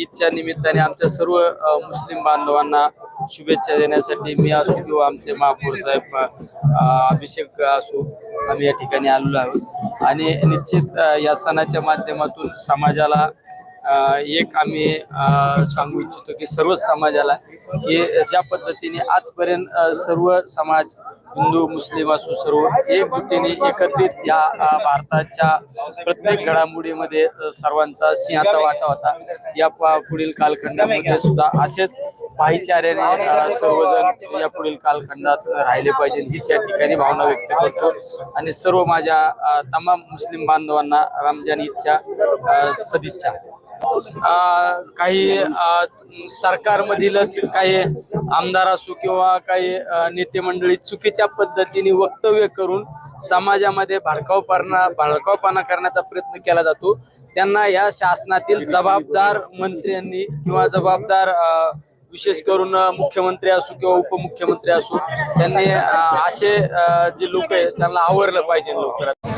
ईदच्या निमित्ताने आमच्या सर्व मुस्लिम बांधवांना शुभेच्छा देण्यासाठी मी असो किंवा आमचे महापौर साहेब अभिषेक असो आम्ही या ठिकाणी आलेलो आहोत. आणि निश्चित या सणाच्या माध्यमातून समाजाला एक आम्ही अ, सांगू इच्छितो की सर्व समाजाला की ज्या पद्धतीने आजपर्यंत सर्व समाज हिंदू मुस्लिम असो सर्व एकजुटीने एकत्रित या भारताच्या प्रत्येक घडामोडीमध्ये सर्वांचा सिंहाचा वाटा होता. या पुढील कालखंडामध्ये सुद्धा असेच भाईचार्याने सर्वजण या पुढील कालखंडात राहिले पाहिजे. हीच या ठिकाणी भावना व्यक्त करतो. आणि सर्व माझ्या तमाम मुस्लिम बांधवांना रमजान ईदच्या सदिच्छा. काही सरकारमधीलच काही आमदार असो किंवा काही नेते मंडळी चुकीच्या पद्धतीने वक्तव्य करून समाजामध्ये भडकावपणा भडकावपणा करण्याचा प्रयत्न केला जातो. त्यांना या शासनातील जबाबदार मंत्र्यांनी किंवा जबाबदार विशेष करून मुख्यमंत्री असो किंवा उपमुख्यमंत्री असो त्यांनी असे जे लोक आहेत त्यांना आवरलं पाहिजे लवकरात.